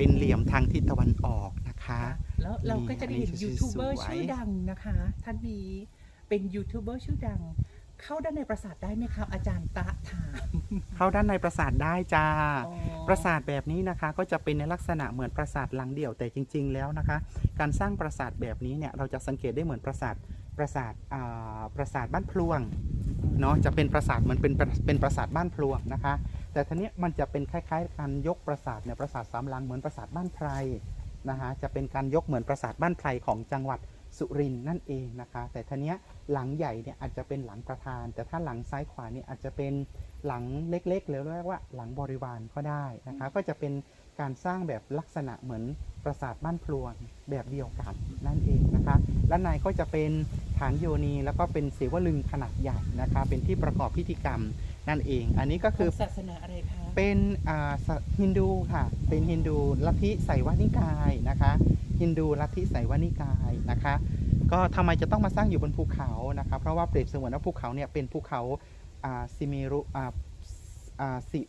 เป็นเหลี่ยมทางทิศตะวันออกนะคะ แล้วเราก็จะได้เห็นนี่ยูทูบเบอร์สวยๆชื่อดังนะคะ ท่านนี้เป็นยูทูบเบอร์ชื่อดัง เข้าด้านในปราสาทได้ไหมครับ อาจารย์ตะถาม เข้าด้านในปราสาทได้จ้าอ๋อปราสาทแบบนี้นะคะ ก็จะเป็นในลักษณะเหมือนปราสาทหลังเดี่ยวแต่จริง ๆ แล้วนะคะ การสร้างปราสาทแบบนี้เนี่ยเราจะสังเกตได้เหมือนปราสาทปราสาทอ่าปราสาทบ้านพลวงเนาะจะเป็นปราสาทเหมือนเป็นเป็นปราสาทบ้านพลวงนะคะ แต่ทีนี้ยมันจะเป็นคล้ายๆ การยกปราสาทเนี่ยปราสาทสามหลังเหมือนปราสาทบ้านไพรนะคะจะเป็นการยกเหมือนปราสาทบ้านไพรของจังหวัดสุรินทร์นั่นเองนะคะ แต่ทีเนี้ยหลังใหญ่เนี่ยอาจจะเป็นหลังประธาน แต่ถ้าหลังซ้ายขวาเนี่ยอาจจะเป็นหลังเล็กๆหรือเรียกว่าหลังบริวารก็ได้นะคะ ก็จะเป็นการสร้างแบบลักษณะเหมือนปราสาทบ้านพลวงแบบเดียวกันนั่นเองนะคะและในก็จะเป็นฐานโยนีแล้วก็เป็นเสวลึงขนาดใหญ่นะคะ เป็นที่ประกอบพิธีกรรม นั่นเอง อันนี้ก็ขคือองศาสนาอะไรคะ เป็นอ่าสฮินดูค่ะ เป็นฮินดูลัทธิไสยวานิกายนะคะ ฮินดูลัทธิไสยวานิกายนะคะ ก็ทำไมจะต้องมาสร้างอยู่บนภูเขานะคะ เพราะว่าเปรียบเสมือนว่าภูเขาเนี่ยเป็นภูเขาอ่าซิเมรุอ่าอ่าซิ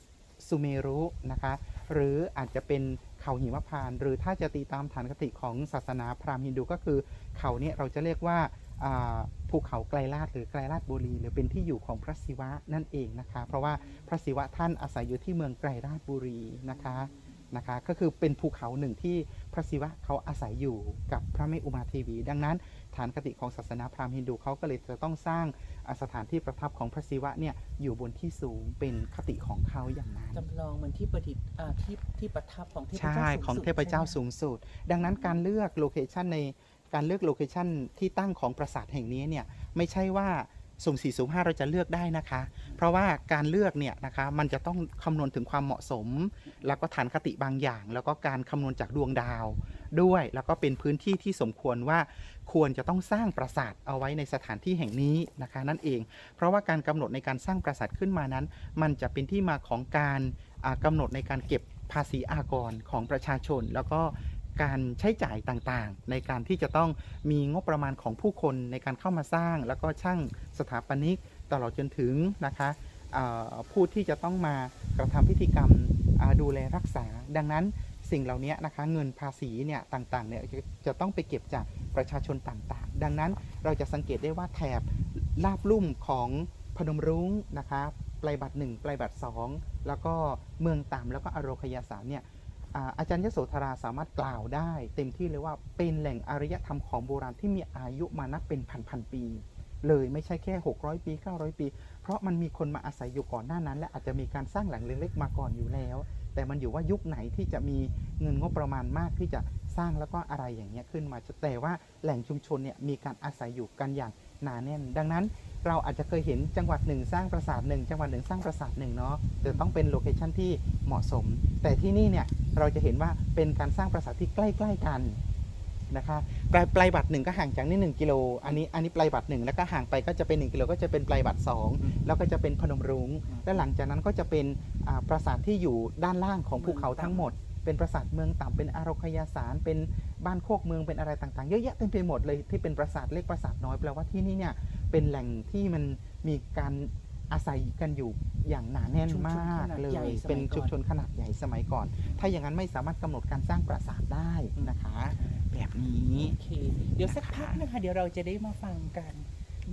ซูเมรุนะคะ หรืออาจจะเป็นเขาหิมพานต์หรือถ้าจะตีตามฐานคติของศาสนาพราหมณ์ฮินดูก็คือเขาเนี่ยเราจะเรียกว่าอ่า ภูเขาไกลลาดหรือไกลลาดบุรี หรือเป็นที่อยู่ของพระศิวะนั่นเองนะคะ เพราะว่าพระศิวะท่านอาศัยอยู่ที่เมืองไกลลาดบุรีนะคะนะคะก็คือเป็นภูเขาหนึ่งที่พระศิวะเขาอาศัยอยู่กับพระแม่อุมาเทวี ดังนั้น ฐานคติของศาสนาพราหมณ์ฮินดูเขาก็เลยจะต้องสร้างอ่าสถานที่ประทับของพระศิวะเนี่ยอยู่บนที่สูงเป็นคติของเขาอย่างนั้นจำลองเหมือนที่ประดิษฐ์อ่าที่ที่ประทับของเทพใช่เจ้าสูงของสุดเทพเจ้าใช่ไหมสูงสุดดังนั้นการเลือกโลเคชันใน การเลือกโลเคชันที่ตั้งของปราสาทแห่งนี้เนี่ยไม่ใช่ว่าสุ่มสี่สุ่มห้าเราจะเลือกได้นะคะ เพราะว่าการเลือกเนี่ยนะคะมันจะต้องคำนวณถึงความเหมาะสม แล้วก็ฐานคติบางอย่าง แล้วก็การคำนวณจากดวงดาวด้วย แล้วก็เป็นพื้นที่ที่สมควรว่าควรจะต้องสร้างปราสาทเอาไว้ในสถานที่แห่งนี้นะคะ นั่นเอง เพราะว่าการกำหนดในการสร้างปราสาทขึ้นมานั้น มันจะเป็นที่มาของการอ่ากำหนดในการเก็บภาษีอากรของประชาชน แล้วก็ การใช้จ่ายต่างๆ ในการที่จะต้องมีงบประมาณของผู้คนในการเข้ามาสร้าง แล้วก็ช่างสถาปนิกตลอดจนถึงนะคะผู้ที่จะต้องมากระทำพิธีกรรมดูแลรักษา ดังนั้นสิ่งเหล่านี้นะคะเงินภาษีเนี่ยต่างๆเนี่ยจะต้องไปเก็บจากประชาชนต่างๆ ดังนั้นเราจะสังเกตได้ว่าแถบลาบลุ่มของพนมรุ้งนะคะปลายบัตรหนึ่งปลายบัตรสองแล้วก็เมืองต่ำแล้วก็อโรคยาสามเนี่ย อาอาจารย์ยโสธราสามารถกล่าวได้ เต็มที่เลยว่าเป็นแหล่งอารยธรรมของโบราณที่มีอายุมานับเป็นพันพันๆปี เลยไม่ใช่แค่ 600 ปี 900 ปี เพราะมันมีคนมาอาศัยอยู่ก่อนหน้านั้น และอาจจะมีการสร้างแหล่งเล็กๆมาก่อนอยู่แล้ว แต่มันอยู่ว่ายุคไหนที่จะมีเงินงบประมาณมากที่จะสร้างแล้วก็อะไรอย่างเงี้ยขึ้นมาแต่ว่าแหล่งชุมชนเนี่ยมีการอาศัยอยู่กันอย่างหนาแน่น ดังนั้น เราอาจจะเคยเห็นจังหวัดหนึ่งสร้างปราสาทหนึ่งจังหวัดหนึ่งสร้างปราสาทหนึ่งเนาะจะต้องเป็นโลเคชันที่เหมาะสม แต่ที่นี่เนี่ยเราจะเห็นว่าเป็นการสร้างปราสาทที่ใกล้ๆกันนะคะปลายปลายบัตรหนึ่งก็ห่างจากนี่หนึ่งกิโลอันนี้อันนี้ปลายบัตรหนึ่งแล้วก็ห่างไปก็จะเป็น 1 กิโลก็จะเป็นปลายบัตรสองแล้วก็จะเป็นพนมรุง้งและหลังจากนั้นก็จะเป็นอ่าปราสาทที่อยู่ด้านล่างของภูเขาทั้งหมด เป็นปราสาทเมืองต่ำเป็นอารคยาสาร เป็นบ้านโคกเมืองเป็นอะไรต่างๆ เยอะแยะเต็มไปหมดเลยที่เป็นปราสาทเล็กปราสาทน้อยแปลว่าที่นี่เนี่ย เป็นแหล่งที่มันมีการอาศัยกันอยู่อย่างหนาแน่นชุมชนมากขนาดเลใหญ่ยสมัยก่อนเป็นชุมชนขนาดใหญ่สมัยก่อน ถ้าอย่างนั้นไม่สามารถกำหนดการสร้างปราสาทได้นะคะ แบบนี้โอเคเดี๋ยวสักพักนะคะ เดี๋ยวเราจะได้มาฟังกัน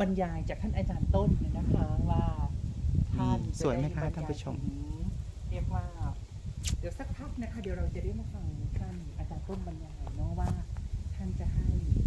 บรรยายจากท่านอาจารย์ต้นนะคะว่าท่านสวยไหมคะจด้ท่านผู้ชมบรรยยถึงเรียกว่า เดี๋ยวสักพักนะคะ เดี๋ยวเราจะได้มาฟังท่านอาจารย์ต้นบรรยายเนาะ